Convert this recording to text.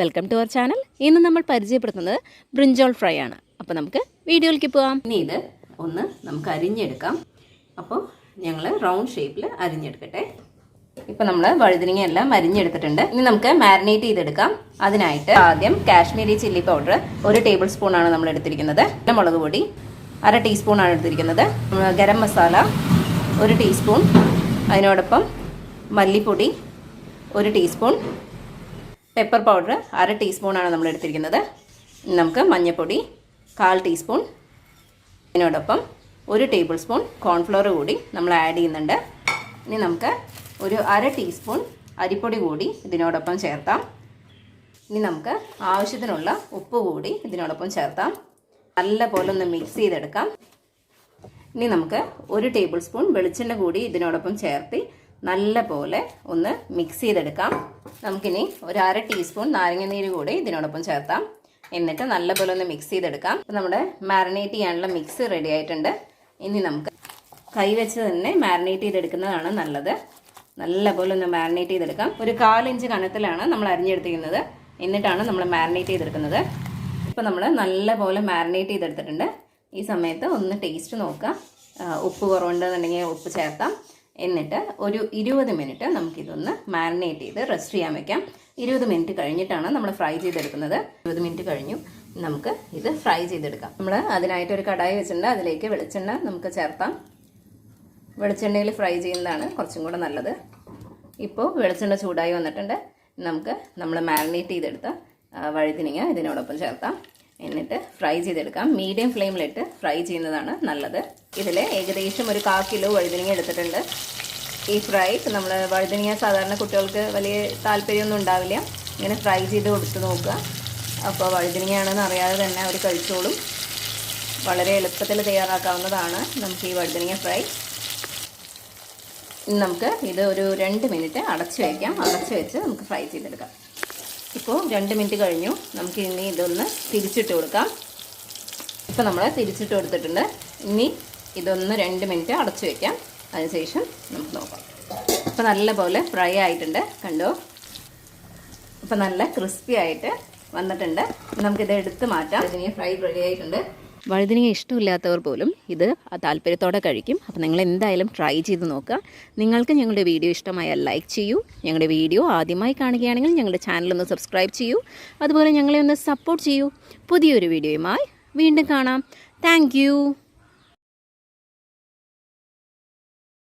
Welcome to our channel ഇന്ന് നമ്മൾ പരിചയപ്പെടുത്തുന്നത് ബ്രിഞ്ചോൾ ഫ്രൈ ആണ്. അപ്പോൾ നമുക്ക് വീഡിയോയിലേക്ക് പോകാം ഇനി ഇത് ഒന്ന് നമുക്ക് അരിഞ്ഞെടുക്കാം. അപ്പോൾ ഞങ്ങൾ റൗണ്ട് ഷേപ്പിൽ അരിഞ്ഞെടുക്കട്ടെ. ഇപ്പം നമ്മൾ വഴുതിനിങ്ങ എല്ലാം അരിഞ്ഞെടുത്തിട്ടുണ്ട്. ഇനി നമുക്ക് മാരിനേറ്റ് ചെയ്തെടുക്കാം. അതിനായിട്ട് ആദ്യം കാശ്മീരി ചില്ലി പൗഡർ ഒരു ടേബിൾ സ്പൂൺ ആണ് നമ്മൾ എടുത്തിരിക്കുന്നത്. മുളക് പൊടി അര ടീസ്പൂൺ ആണ് എടുത്തിരിക്കുന്നത്. ഗരം മസാല ഒരു ടീസ്പൂൺ അതിനോടൊപ്പം മല്ലിപ്പൊടി ഒരു ടീസ്പൂൺ പെപ്പർ പൗഡർ അര ടീസ്പൂണാണ് നമ്മൾ എടുത്തിരിക്കുന്നത്. നമുക്ക് മഞ്ഞൾപ്പൊടി കാൽ ടീസ്പൂൺ ഇതിനോടൊപ്പം ഒരു ടേബിൾ സ്പൂൺ കോൺഫ്ലോർ കൂടി നമ്മൾ ആഡ് ചെയ്യുന്നുണ്ട്. ഇനി നമുക്ക് ഒരു അര ടീസ്പൂൺ അരിപ്പൊടി കൂടി ഇതിനോടൊപ്പം ചേർത്താം. ഇനി നമുക്ക് ആവശ്യത്തിനുള്ള ഉപ്പ് കൂടി ഇതിനോടൊപ്പം ചേർത്താം. നല്ല പോലെ ഒന്ന് മിക്സ് ചെയ്തെടുക്കാം. ഇനി നമുക്ക് ഒരു ടേബിൾ സ്പൂൺ വെളിച്ചെണ്ണ കൂടി ഇതിനോടൊപ്പം ചേർത്ത് നല്ല പോലെ ഒന്ന് മിക്സ് ചെയ്തെടുക്കാം. നമുക്കിനി ഒരു അര ടീസ്പൂൺ നാരങ്ങനീര് കൂടി ഇതിനോടൊപ്പം ചേർത്താം. എന്നിട്ട് നല്ലപോലെ ഒന്ന് മിക്സ് ചെയ്തെടുക്കാം. അപ്പം നമ്മുടെ മാരിനേറ്റ് ചെയ്യാനുള്ള മിക്സ് റെഡി ആയിട്ടുണ്ട്. ഇനി നമുക്ക് കൈ വെച്ച് തന്നെ മാരിനേറ്റ് ചെയ്തെടുക്കുന്നതാണ് നല്ലത്. നല്ലപോലെ ഒന്ന് മാരിനേറ്റ് ചെയ്തെടുക്കാം. ഒരു കാലിഞ്ച് കനത്തിലാണ് നമ്മൾ അരിഞ്ഞെടുത്തിരിക്കുന്നത്. എന്നിട്ടാണ് നമ്മൾ മാരിനേറ്റ് ചെയ്തെടുക്കുന്നത്. ഇപ്പം നമ്മൾ നല്ലപോലെ മാരിനേറ്റ് ചെയ്തെടുത്തിട്ടുണ്ട്. ഈ സമയത്ത് ഒന്ന് ടേസ്റ്റ് നോക്കാം. ഉപ്പ് കുറവുണ്ടെന്നുണ്ടെങ്കിൽ ഉപ്പ് ചേർത്താം എന്നിട്ട് ഒരു ഇരുപത് മിനിറ്റ് നമുക്കിതൊന്ന് മാരിനേറ്റ് ചെയ്ത് റെസ്റ്റ് ചെയ്യാൻ വെക്കാം. ഇരുപത് മിനിറ്റ് കഴിഞ്ഞിട്ടാണ് നമ്മൾ ഫ്രൈ ചെയ്തെടുക്കുന്നത്. ഇരുപത് മിനിറ്റ് കഴിഞ്ഞു. നമുക്ക് ഇത് ഫ്രൈ ചെയ്തെടുക്കാം. നമ്മൾ അതിനായിട്ട് ഒരു കടായി വെച്ചിട്ടുണ്ട്. അതിലേക്ക് വെളിച്ചെണ്ണ നമുക്ക് ചേർത്താം. വെളിച്ചെണ്ണയിൽ ഫ്രൈ ചെയ്യുന്നതാണ് കുറച്ചും കൂടെ നല്ലത്. ഇപ്പോൾ വെളിച്ചെണ്ണ ചൂടായി വന്നിട്ടുണ്ട്. നമുക്ക് നമ്മൾ മാരിനേറ്റ് ചെയ്തെടുത്ത വഴുതിനിങ്ങ ഇതിനോടൊപ്പം ചേർത്താം. എന്നിട്ട് ഫ്രൈ ചെയ്തെടുക്കാം. മീഡിയം ഫ്ലെയിമിലിട്ട് ഫ്രൈ ചെയ്യുന്നതാണ് നല്ലത്. ഇതിൽ ഏകദേശം ഒരു കാ കിലോ വഴുതനങ്ങ എടുത്തിട്ടുണ്ട്. ഈ ഫ്രൈ നമ്മൾ വഴുതനങ്ങ സാധാരണ കുട്ടികൾക്ക് വലിയ താല്പര്യമൊന്നും ഉണ്ടാവില്ല. ഇങ്ങനെ ഫ്രൈ ചെയ്ത് കൊടുത്ത് നോക്കുക. അപ്പോൾ വഴുതനങ്ങയാണെന്ന് അറിയാതെ തന്നെ അവർ കഴിച്ചോളും. വളരെ എളുപ്പത്തിൽ തയ്യാറാക്കാവുന്നതാണ് നമുക്ക് ഈ വഴുതനങ്ങ ഫ്രൈ നമുക്ക് ഇത് ഒരു രണ്ട് മിനിറ്റ് അടച്ചു വയ്ക്കാം അടച്ചു വെച്ച് നമുക്ക് ഫ്രൈ ചെയ്തെടുക്കാം. ഇപ്പോൾ രണ്ട് മിനിറ്റ് കഴിഞ്ഞു. നമുക്ക് ഇനി ഇതൊന്ന് തിരിച്ചിട്ട് കൊടുക്കാം. ഇപ്പോൾ നമ്മൾ തിരിച്ചിട്ട് കൊടുത്തിട്ടുണ്ട്. ഇനി ഇതൊന്ന് രണ്ട് മിനിറ്റ് അടച്ചു വയ്ക്കാം അതിനുശേഷം നമുക്ക് നോക്കാം. ഇപ്പോൾ നല്ലപോലെ ഫ്രൈ ആയിട്ടുണ്ട് കണ്ടോ? ഇപ്പോൾ നല്ല ക്രിസ്പി ആയിട്ട് വന്നിട്ടുണ്ട്. നമുക്കിത് എടുത്ത് മാറ്റാം. ഇനി ഫ്രൈ റെഡി ആയിട്ടുണ്ട്. വഴുതിനിങ്ങ ഇഷ്ടമില്ലാത്തവർ പോലും ഇത് താല്പര്യത്തോടെ കഴിക്കും. അപ്പോൾ നിങ്ങൾ എന്തായാലും ട്രൈ ചെയ്ത് നോക്കുക. നിങ്ങൾക്ക് ഞങ്ങളുടെ വീഡിയോ ഇഷ്ടമായാൽ ലൈക്ക് ചെയ്യൂ. ഞങ്ങളുടെ വീഡിയോ ആദ്യമായി കാണുകയാണെങ്കിൽ ഞങ്ങളുടെ ചാനൽ ഒന്ന് സബ്സ്ക്രൈബ് ചെയ്യൂ. അതുപോലെ ഞങ്ങളെ ഒന്ന് സപ്പോർട്ട് ചെയ്യൂ. പുതിയൊരു വീഡിയോയുമായി വീണ്ടും കാണാം. താങ്ക്